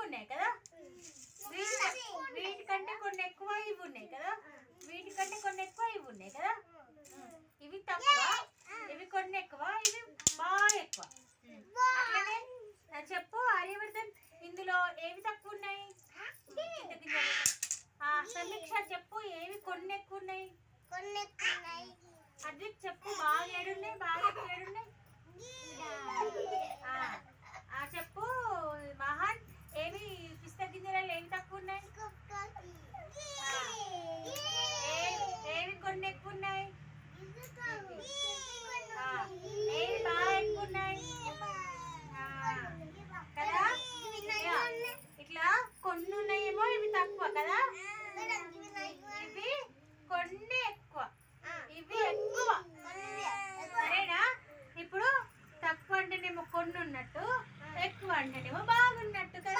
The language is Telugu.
ఉన్నాయి కదా? వీటికంటే కొన్ని ఎక్కువ ఇవి ఉన్నాయి కదా? వీటికంటే కొన్ని ఎక్కువ ఇవి ఉన్నాయి కదా? ఇవి తక్కువ ఇవి కొన్ని ఎక్కువ ఇవి బాగా ఎక్కువ. చెప్పు ఆర్యవర్ధన్ ఇందులో ఏవి తక్కువ ఉన్నాయి? సమీక్ష చెప్పు ఏవి కొన్ని ఎక్కువ ఉన్నాయి? కొన్ని ఎక్కువ ఉన్నాయి. అది చెప్పు బాగా ఏడున్నాయి. కదా? ఇవి కొన్ని ఎక్కువ. ఇవి ఎక్కువ. సరేనా? ఇప్పుడు తక్కువ అంటేనేమో కొన్ని ఉన్నట్టు ఎక్కువ అంటేనేమో బాగున్నట్టు కదా?